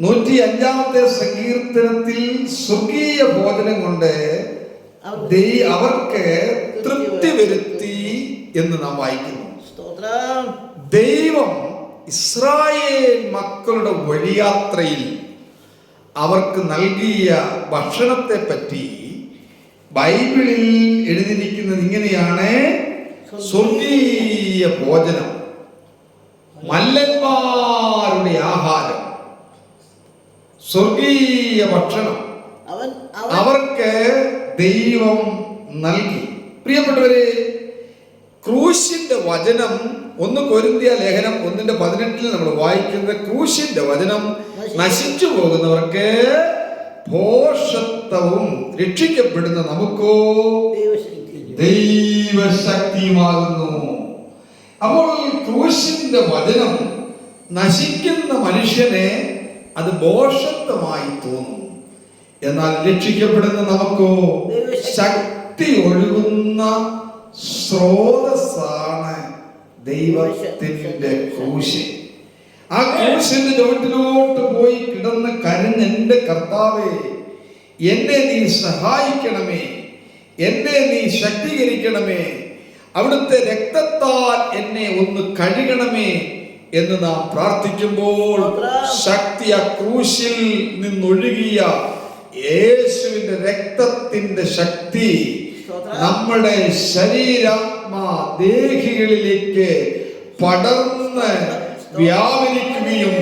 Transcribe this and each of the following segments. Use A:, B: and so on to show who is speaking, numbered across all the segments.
A: നൂറ്റി അഞ്ചാമത്തെ സങ്കീർത്തനത്തിൽ സ്വർഗീയ ഭോജനം കൊണ്ട് അവർക്ക് തൃപ്തി വരുത്തി എന്ന് നാം വായിക്കുന്നു. ദൈവം ഇസ്രായേൽ മക്കളുടെ വഴിയാത്രയിൽ അവർക്ക് നൽകിയ ഭക്ഷണത്തെ പറ്റി ബൈബിളിൽ എഴുതിയിരിക്കുന്നത് ഇങ്ങനെയാണ്. സ്വർഗീയ ഭോജനം മല്ലന്മാരുടെ ആഹാരം സ്വർഗീയ ഭക്ഷണം
B: അവൻ
A: അവർക്ക് ദൈവം നൽകി. പ്രിയപ്പെട്ടവരെ ക്രൂശിന്റെ വചനം ഒന്ന് കൊരിന്തിയ ലേഖനം ഒന്നിന്റെ പതിനെട്ടിൽ നമ്മൾ വായിക്കുന്നത് ക്രൂശിന്റെ വചനം നശിച്ചു. പോകുന്നവർക്ക് ഭോഷത്വവും രക്ഷിക്കപ്പെടുന്ന നമുക്കോ
B: ദൈവശക്തി
A: ദൈവശക്തിയുമാകുന്നു. അപ്പോൾ ക്രൂശിന്റെ വചനം നശിക്കുന്ന മനുഷ്യനെ അത് ഭോഷത്വമായി തോന്നും. എന്നാൽ രക്ഷിക്കപ്പെടുന്ന നമുക്കോ ശക്തി ഒഴുകുന്ന സ്രോതസ്സാണ് ദൈവത്തിന്റെ ക്രൂശ്. ആ ക്രൂശിന്റെ ചുവട്ടിലോട്ട് പോയി കിടന്ന് കരഞ്ഞ എന്റെ കർത്താവേ എന്നെ നീ സഹായിക്കണമേ എന്നെ നീ ശക്തീകരിക്കണമേ അവിടുത്തെ രക്തത്താൽ എന്നെ ഒന്ന് കഴുകണമേ എന്ന് നാം പ്രാർത്ഥിക്കുമ്പോൾ ശക്തി ആ ക്രൂശിൽ നിന്നൊഴുകിയ യേശുവിന്റെ രക്തത്തിന്റെ ശക്തി നമ്മുടെ ശരീരാത്മാ ദേഹികളിലേക്ക് പടർന്ന് വ്യാപരിക്കുകയും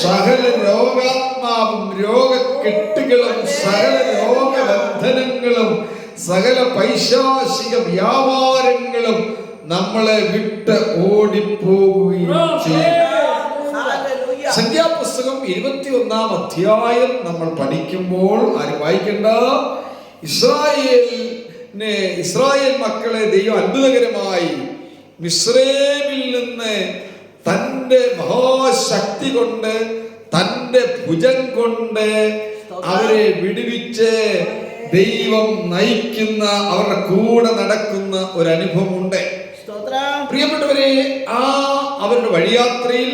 A: സകല രോഗാത്മാവും രോഗക്കെട്ടുകളും സകല രോഗബന്ധനങ്ങളും സകല പൈശാചിക വ്യാപാരങ്ങളും നമ്മളെ വിട്ട് ഓടിപ്പോവുകയും ചെയ്യും.
B: ഹല്ലേലൂയ
A: സംഖ്യാപുസ്തകം ഇരുപത്തി ഒന്നാം അധ്യായം നമ്മൾ പഠിക്കുമ്പോൾ ആരും വായിക്കണ്ട. ഇസ്രായേലിനെ ഇസ്രായേൽ മക്കളെ ദൈവം അത്ഭുതകരമായി മിശ്രേമിൽ നിന്ന് തന്റെ മഹാശക്തി കൊണ്ട് തന്റെ ഭുജം കൊണ്ട് അവരെ വിടുവിച്ച് ദൈവം നയിക്കുന്ന അവരുടെ കൂടെ നടക്കുന്ന ഒരു അനുഭവമുണ്ട്. പ്രിയപ്പെട്ടവരെ ആ അവരുടെ വഴിയാത്രയിൽ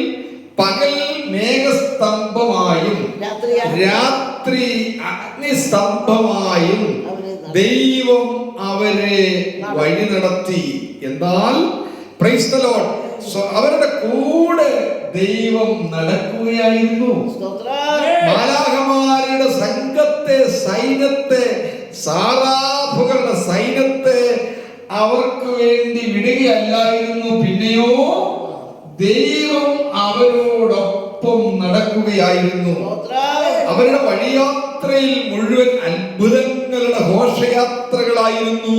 A: പകൽ മേഘസ്തംഭമായും
B: രാത്രി
A: അഗ്നിസ്തംഭമായും ദൈവം അവരെ വഴി നടത്തി. എന്നാൽ. അവരുടെ കൂടെ ദൈവം നടക്കുകയായിരുന്നു. മാലാഹമാരുടെ സംഘത്തെ സൈന്യത്തെ സാറാഭുകളുടെ സൈന്യത്തെ അവർക്ക് വേണ്ടി വിടുകയല്ലായിരുന്നു. പിന്നെയോ ദൈവം അവരോടൊപ്പം നടക്കുകയായിരുന്നു. അവരുടെ വഴിയാത്രയിൽ മുഴുവൻ അത്ഭുതങ്ങളുടെ ഘോഷയാത്രകളായിരുന്നു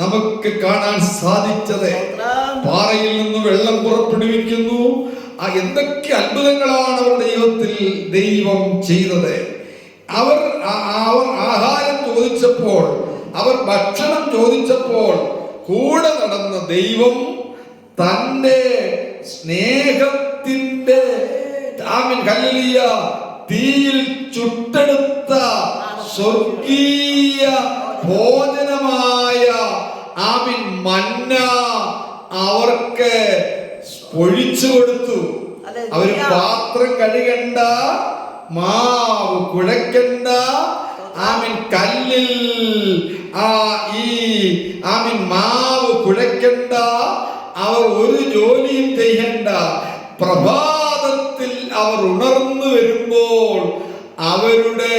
A: നമുക്ക് കാണാൻ സാധിച്ചത്. പാറയിൽ നിന്ന് വെള്ളം പുറപ്പെടുവിക്കുന്നു. ആ എന്തൊക്കെ അത്ഭുതങ്ങളാണ് അവരുടെ ജീവിതത്തിൽ ദൈവം ചെയ്തത്. അവർ അവർ ആഹാരം ചോദിച്ചപ്പോൾ അവർ ഭക്ഷണം ചോദിച്ചപ്പോൾ കൂടെ നടന്ന ദൈവം തന്റെ സ്നേഹത്തിന്റെ തീയിൽ ചുട്ടെടുത്ത സ്വർഗീയ ഭോജനമായ ആമിൻ മന്ന അവർക്ക് പൊഴിച്ചു കൊടുത്തു. അവർ പാത്രം കഴുകണ്ട മാവ് കുഴക്കണ്ട ആമിൻ കല്ലിൽ ആ ഈ ആമിൻ മാവ് കുഴക്കണ്ട അവർ ഒരു ജോലിയും ചെയ്യണ്ട. പ്രഭാതത്തിൽ അവർ ഉണർന്നു വരുമ്പോൾ അവരുടെ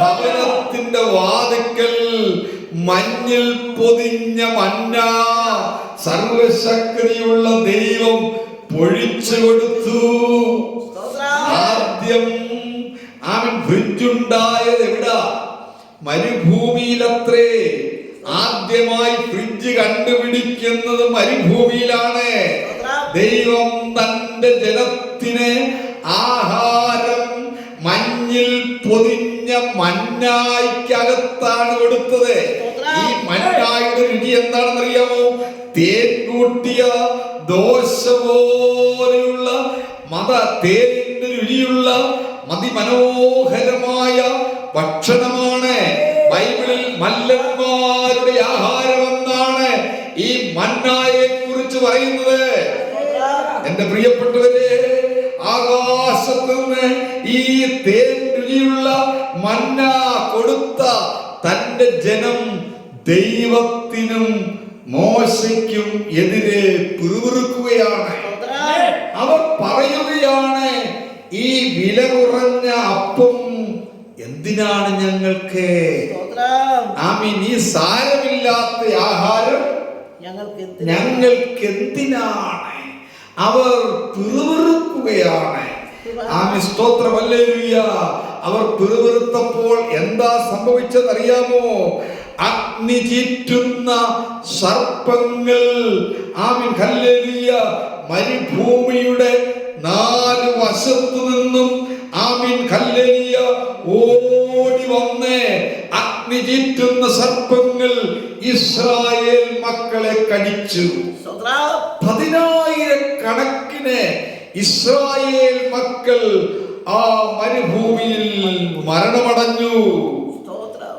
A: ഭവനത്തിന്റെ വാതിക്കൽ മഞ്ഞിൽ പൊതിഞ്ഞ മന്ന സർവശക്തിയുള്ള ദൈവം പൊഴിച്ചു കൊടുത്തു. ആദ്യം അവൻ ഫ്രിഡ്ജുണ്ടായത് എവിടാ? മരുഭൂമിയിലത്രേ ആദ്യമായി ഫ്രിഡ്ജ് കണ്ടുപിടിക്കുന്നത് മരുഭൂമിയിലാണ്. ദൈവം തന്റെ ജലത്തിന് ആഹാരം മഞ്ഞിൽ പൊതിഞ്ഞ മഞ്ഞായിക്കകത്താണ് കൊടുത്തത്. ഈ മഞ്ഞായുടെ രുചി എന്താണെന്നറിയാമോ? തേൻ കൂട്ടിയ ദോശ പോലെയുള്ള മത തേനിന്റെ രുചിയുള്ള മതിമനോഹരമായ ഭക്ഷണമാണ് ബൈബിളിൽ മല്ലന്മാരുടെ ആഹാരം എന്നാണ് ഈ മന്നായെ കുറിച്ച് പറയുന്നത്. എന്റെ പ്രിയപ്പെട്ടവരെ ആകാശത്ത് നിന്ന് ഈ തേൻ രുചിയുള്ള മന്ന കൊടുത്ത തന്റെ ജനം ദൈവത്തിനും മോശയ്ക്കും എതിരെ പിറുപിറുക്കുകയാണ്. അവർ പറയുകയാണ് ഈ വില കുറഞ്ഞ അപ്പം എന്തിനാണ് ഞങ്ങൾക്ക്?
B: സ്തോത്രം
A: സാരമില്ലാത്ത ആഹാരം
B: ഞങ്ങൾക്ക് എന്തിന്
A: ഞങ്ങൾക്ക് എന്തിനാണ് അവർ പിറുവിറുക്കുകയാണ് ആമി സ്തോത്രമല്ലേലൂയ അവർ പിറുവിറുത്തപ്പോൾ എന്താ സംഭവിച്ചതറിയാമോ? അഗ്നി ചീറ്റുന്ന സർപ്പങ്ങൾ. ആമി ഹല്ലേലൂയ. മരുഭൂമിയുടെ നാല് വശത്തു നിന്നും ആമീൻ ഹല്ലേലൂയ ഓടി വന്ന്. അഗ്നി ചീറ്റുന്ന സർപ്പങ്ങൾ ഇസ്രായേൽ മക്കളെ കടിച്ചു. പതിനായിരക്കണക്കിന് ഇസ്രായേൽ മക്കൾ ആ മരുഭൂമിയിൽ മരണമടഞ്ഞു.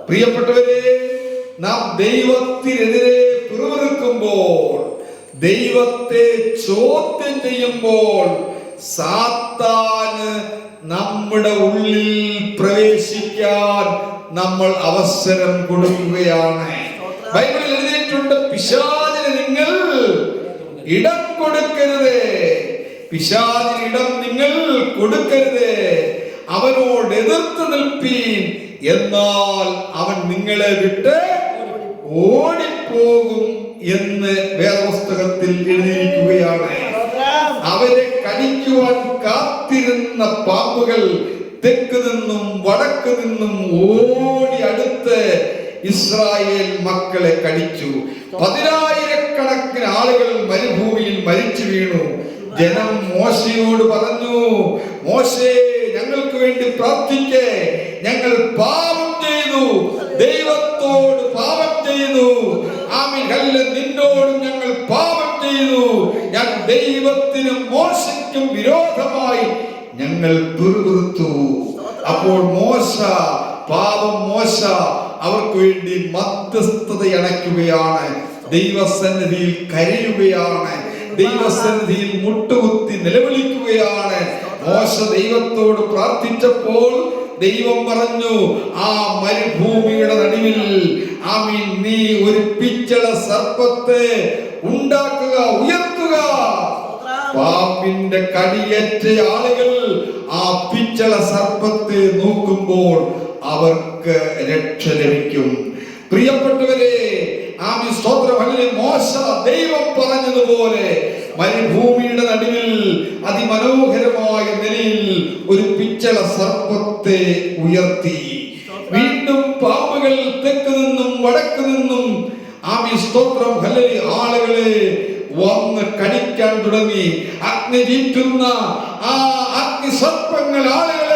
A: പ്രിയപ്പെട്ടവരെ നാം ദൈവത്തിനെതിരെ പിറുപിറുക്കുമ്പോൾ ദൈവത്തെ ചോദ്യം ചെയ്യുമ്പോൾ സാത്താന് നമ്മുടെ ഉള്ളിൽ പ്രവേശിക്കാൻ നമ്മൾ അവസരം കൊടുക്കുകയാണ്. ബൈബിളിൽ എഴുതിയിട്ടുണ്ട് പിശാചിന് നിങ്ങൾ ഇടം കൊടുക്കരുത്. പിശാചിന് ഇടം നിങ്ങൾ കൊടുക്കരുത്. അവനോട് എതിർത്ത് നിൽപ്പീൻ. എന്നാൽ അവൻ നിങ്ങളെ വിട്ട് ഓടിപ്പോകും എന്ന് വേദപുസ്തകത്തിൽ എഴുതിയിരിക്കുകയാണ്. അവരെ കടിക്കുവാൻ കാത്തിരുന്ന പാമ്പുകൾ തെക്ക് നിന്നും വടക്ക് നിന്നും അടുത്ത് ഇസ്രായേൽ മക്കളെ കടിച്ചു. പതിനായിരക്കണക്കിന് ആളുകൾ മരുഭൂമിയിൽ മരിച്ചു വീണു. ജനം മോശയോട് പറഞ്ഞു മോശേ ഞങ്ങൾക്ക് വേണ്ടി പ്രാർത്ഥിക്കേ. ഞങ്ങൾ പാപം ചെയ്തു. ദൈവത്തോട് പാപം ചെയ്തു. ആമിഹല്ല ഹല്ല. നിന്നോടും ഞങ്ങൾ പാപം ചെയ്തു. ഞാൻ ദൈവത്തിനും മോശയ്ക്കും വിരോധമായി ഞങ്ങൾ പിറുപിറുത്തു. അപ്പോൾ മോശ പാപം മോശ അവർക്ക് വേണ്ടി മധ്യസ്ഥത അടയ്ക്കുകയാണ്. ദൈവസന്നിധിയിൽ കരയുകയാണ്. ദൈവസന്നിധിയിൽ മുട്ടുകുത്തി നിലവിളിക്കുകയാണ്. മോശ ദൈവത്തോട് പ്രാർത്ഥിച്ചപ്പോൾ ദൈവം പറഞ്ഞു ആ മരുഭൂമിയുടെ നടുവിൽ ആമീൻ നീ ഒരു പിച്ചള സർപ്പത്തെ ഉണ്ടാക്കുക ഉയർത്തുക. പാപ്പിന്റെ കടിയേറ്റ ആളുകൾ ആ പിച്ചള സർപ്പത്തെ നോക്കുമ്പോൾ അവർക്ക് രക്ഷ ലഭിക്കും. പ്രിയപ്പെട്ടവരെ ആമി സ്തോത്രമല്ലേ മോശ ദൈവം പറഞ്ഞതുപോലെ മരുഭൂമിയുടെ നടുവിൽ അതിമനോഹരമായ നിലയിൽ ഒരു പിച്ചള സർപ്പത്തെ ഉയർത്തി. വീണ്ടും പാമ്പുകൾ തെക്ക് നിന്നും വടക്ക് നിന്നും ആമി സ്തോത്രം ഹലരി ആളുകളെ വന്ന് കടിക്കാൻ തുടങ്ങി. അഗ്നി ജീറ്റുന്ന ആ അഗ്നി സർപ്പങ്ങൾ കടിച്ചു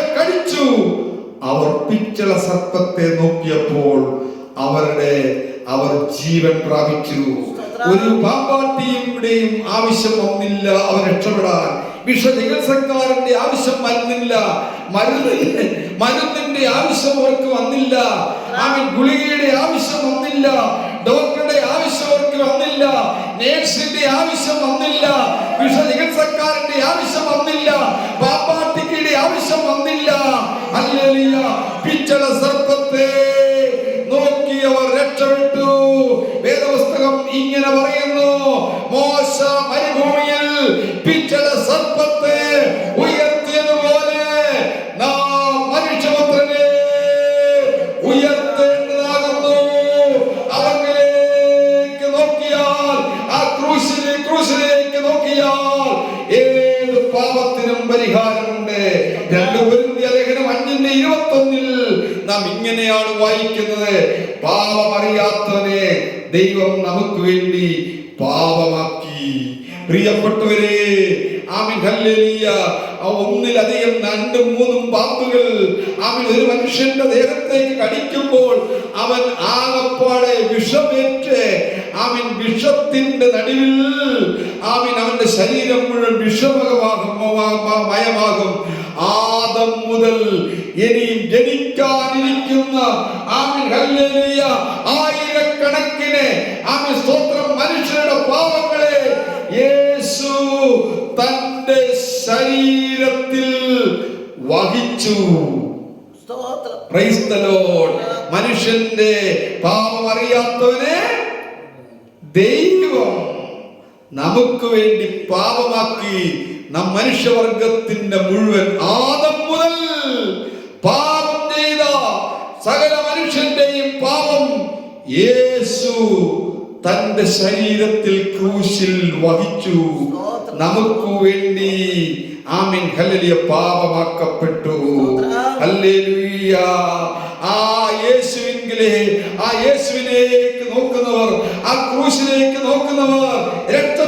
A: അവർ പിച്ചള സർപ്പത്തെ നോക്കിയപ്പോൾ അവരുടെ അവർ ജീവൻ പ്രാപിച്ചു ഒരു പാമ്പാട്ടിയുടെയും ആവശ്യം വന്നില്ല. അവർ രക്ഷപ്പെടാൻ. വിഷ ചികിത്സക്കാരന്റെ ആവശ്യം വരുന്നില്ല. മരുന്ന് മരുന്നിന്റെ ആവശ്യം അവർക്ക് വന്നില്ല. ആമീൻ ഗുളികയുടെ ആവശ്യം വന്നില്ല. ഡോക്ടറുടെ ആവശ്യം അവർക്ക് വന്നില്ല. നേഴ്സിന്റെ ആവശ്യം വന്നില്ല. വിഷ ചികിത്സക്കാരന്റെ ആവശ്യം വന്നില്ല. ആവശ്യം വന്നില്ല. അല്ലേലിയ പിച്ചള സർപ്പത്തെ നോക്കി അവർ രക്ഷപ്പെട്ടു. വേദപുസ്തകം ഇങ്ങനെ പറയുന്നു മോശ മരുഭൂമിയിൽ പിച്ചള സർപ്പത്തെ ഉയർത്തിയതുപോലെ നാം മനുഷ്യപുത്രനെ ഉയർത്തേണ്ടതാകുന്നു ഇങ്ങനെയാണ് വായിക്കുന്നത്. പാപം അറിയാത്തവനെ ദൈവം നമുക്ക് വേണ്ടി പാപമാക്കി. പ്രിയപ്പെട്ടവരെ ഒന്നിലധികം രണ്ടും മൂന്നും പാമ്പുകൾ ആമിൻ ഒരു മനുഷ്യന്റെ ദേഹത്തേക്ക് കടിക്കുമ്പോൾ അവൻ ആകപ്പാടെ വിഷമേറ്റ് അവൻ വിഷത്തിന്റെ നടുവിൽ അവൻ അവന്റെ ശരീരം മുഴുവൻ വിഷമകമാകും മയമാകും. ആദം മുതൽ ഇനിയും ജനിക്കാനിരിക്കുന്ന ആയിരക്കണക്കിന് സ്തോത്രം മനുഷ്യരുടെ പാവങ്ങളെ യേശു തന്റെ ശരീരത്തിൽ വഹിച്ചു. മനുഷ്യന്റെ പാപം അറിയാത്തവനെ ദൈവം നമുക്ക് വേണ്ടി പാപമാക്കി നാം മനുഷ്യവർഗത്തിന്റെ മുഴുവൻ ആദം മുതൽ പാപം ചെയ്ത സകല മനുഷ്യന്റെയും പാപം യേശു തന്റെ ശരീരത്തിൽ ക്രൂശിൽ വഹിച്ചു. നമുക്ക് വേണ്ടി ആമീൻ ഹല്ലേലൂയ പാപമാക്കപ്പെട്ടു. ഹല്ലേലൂയ. ആ യേശുവിനെ ആ യേശുവിനേക്ക് നോക്കുന്നവർ ആ ക്രൂശിലേക്ക് നോക്കുന്നവർ രക്ഷ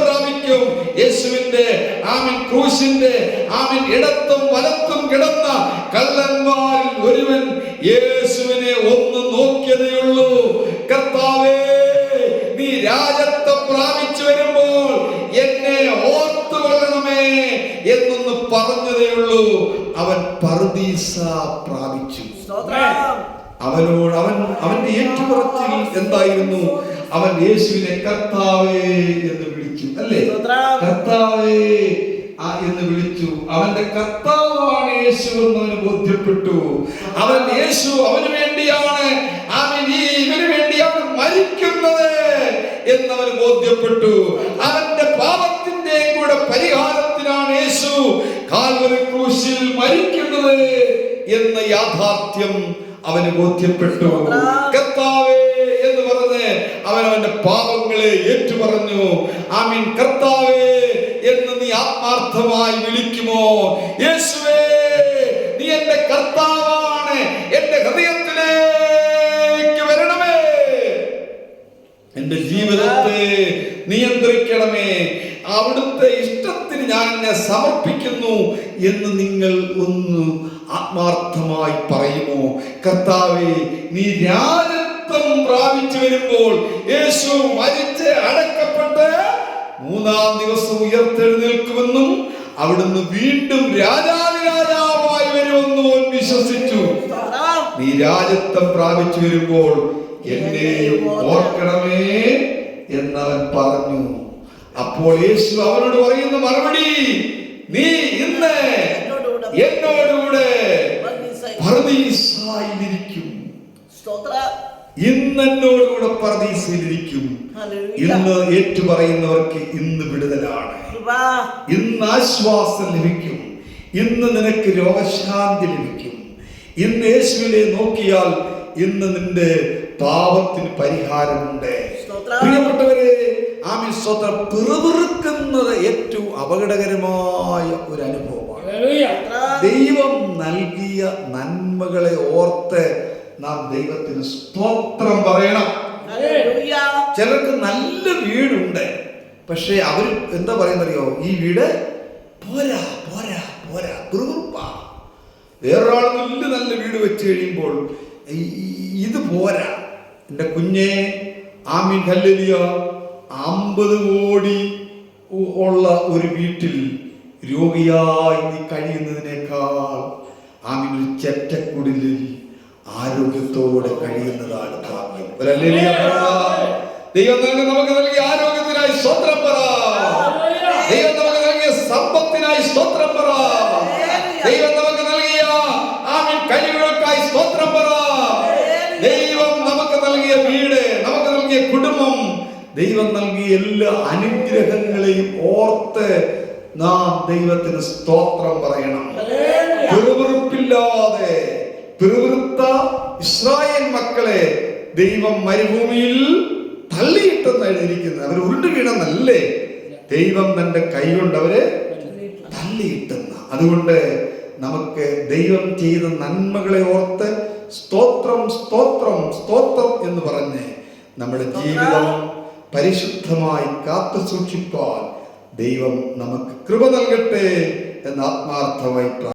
A: പ്രാപിക്കും യേശുവിന്റെ ആമൻ ക്രൂശിന്റെ ആമൻ ഇടത്തും വലത്തും കിടന്ന കള്ളന്മാരിൽ ഒരുവൻ യേശുവിനെ ഒന്ന് നോക്കിയതേയുള്ളൂ കർത്താവേ നീ രാജത്വം പ്രാപിച്ചു വരുമ്പോൾ എന്നെ ഓർത്തു കൊള്ളണമേ എന്നൊന്ന് പറഞ്ഞതേയുള്ളൂ അവൻ പർദീസ പ്രാപിച്ചു. അവനോട് അവൻ അവന്റെ ഏറ്റുപറച്ചിൽ എന്തായിരുന്നു? അവൻ യേശുവിനെ കർത്താവേ എന്ന് വിളിച്ചു അല്ലേ? കർത്താവേ എന്ന് വിളിച്ചു. അവന്റെ കർത്താവാണ് യേശു എന്ന് അവന് ബോധ്യപ്പെട്ടു. അവൻ യേശു അവന് വേണ്ടിയാണ് അവൻ ഈ ഇവന് വേണ്ടിയാണ് മരിക്കുന്നത് എന്നവന് ബോധ്യപ്പെട്ടു. അവന്റെ പാപത്തിന്റെ കൂടെ പരിഹാരത്തിനാണ് യേശു കാൽവരി ക്രൂശിൽ മരിക്കുന്നത് എന്ന യാഥാർത്ഥ്യം അവന് ബോധ്യപ്പെട്ടു. അവന്റെ പാപങ്ങളെ ഏറ്റുപറഞ്ഞു. ആമീൻ. കർത്താവേ എന്ന് നീ ആത്മാർത്ഥമായി വിളിക്കുമോ? യേശുവേ നീ എന്റെ കർത്താവാണ്. എന്റെ ഹൃദയത്തിലേക്ക് വരണമേ. എന്റെ ജീവിതത്തെ നിയന്ത്രിക്കണമേ. അവിടുത്തെ ഇഷ്ടത്തിന് ഞാൻ എന്നെ സമർപ്പിക്കുന്നു എന്ന് നിങ്ങൾ ഒന്ന് ആത്മാർത്ഥമായി പറയുമോ? കർത്താവേ നീ രാജത്വം പ്രാപിച്ചു വരുമ്പോൾ യേശു മരിച്ച് അടക്കപ്പെട്ട് മൂന്നാം ദിവസം ഉയർത്തെഴുന്നേൽക്കുമെന്നും അവിടുന്ന് വീണ്ടും രാജാവി രാജാവായി വരുമെന്നും വിശ്വസിച്ചു. നീ രാജത്വം പ്രാപിച്ചു വരുമ്പോൾ എന്നെയും ഓർക്കണമേ എന്നവൻ പറഞ്ഞു. അപ്പോൾ യേശു അവനോട് പറയുന്ന മറുപടി നീ ഇന്ന് എന്നോടുകൂടെ പർദീസായിരിക്കും
B: സ്തോത്രം.
A: ഇന്ന് എന്നോടുകൂടെ പർദീസയിലിരിക്കും
B: ഹല്ലേലൂയ.
A: ഇന്ന് ഏറ്റുപറയുന്നവർക്ക് ഇന്ന് വിടുതലാണ്. ഇന്ന് ആശ്വാസം ലഭിക്കും. ഇന്ന് നിനക്ക് രോഗശാന്തി ലഭിക്കും. ഇന്ന് യേശുവിനെ നോക്കിയാൽ ഇന്ന് നിന്റെ പാപത്തിന് പരിഹാരമുണ്ട്. പ്രിയപ്പെട്ടവരെ ആമി സ്വത്ര പിറുപിറുക്കുന്നത് ഏറ്റവും അപകടകരമായ ഒരു അനുഭവമാണ്. ദൈവം നൽകിയ നന്മകളെ ഓർത്ത് നാം ദൈവത്തിന് സ്തോത്രം പറയണം. ചിലർക്ക് നല്ല വീടുണ്ട്. പക്ഷെ അവർ എന്താ പറയുന്നറിയോ? ഈ വീട് പോരാ പോരാ പോരാ ദുർവൃപ്പ വേറൊരാൾ വലിയ നല്ല വീട് വെച്ച് കഴിയുമ്പോൾ ഇത് പോരാ. എന്റെ കുഞ്ഞെ ആമീൻ ഹല്ലേലൂയ. അമ്പത് കോടി ഉള്ള ഒരു വീട്ടിൽ രോഗിയായി നീ കഴിയുന്നതിനേക്കാൾ ആമീൻ ഒരു ചെറ്റക്കുടിലിൽ ആരോഗ്യത്തോടെ കഴിയുന്നതാണ് ഭാഗ്യം. ദൈവം നമുക്ക് നൽകിയ ആരോഗ്യത്തിനായി സ്തോത്രം പറ ദൈവം നമുക്ക് നൽകിയ സമ്പത്തിനായി സ്തോത്രം പറ ദൈവം നമുക്ക് നൽകിയ ആമീൻ കഴിവുകൾക്കായി സ്തോത്രം പറ ദൈവം നമുക്ക് നൽകിയ വീട് നമുക്ക് നൽകിയ കുടുംബം ദൈവം നൽകിയ എല്ലാ അനുഗ്രഹങ്ങളെയും ഓർത്ത് നാം ദൈവത്തിന് സ്തോത്രം പറയണം. പിറുപിറുപ്പില്ലാതെ പിറുപിറുത്ത ഇസ്രായേൽ മക്കളെ ദൈവം മരുഭൂമിയിൽ തള്ളിയിട്ടെന്ന് എഴുതിയിരിക്കുന്നത് അവർ ഉരുണ്ടു വീണെന്നല്ലേ ദൈവം തന്റെ കൈകൊണ്ട് അവരെ തള്ളിയിട്ടെന്ന് അതുകൊണ്ട് നമുക്ക് ദൈവം ചെയ്ത നന്മകളെ ഓർത്ത് സ്തോത്രം സ്തോത്രം സ്തോത്രം എന്ന് പറഞ്ഞ് നമ്മുടെ ജീവിതം പരിശുദ്ധമായി കാത്തു സൂക്ഷിപ്പാൻ ദൈവം നമുക്ക് കൃപ നൽകട്ടെ എന്ന് ആത്മാർത്ഥമായി.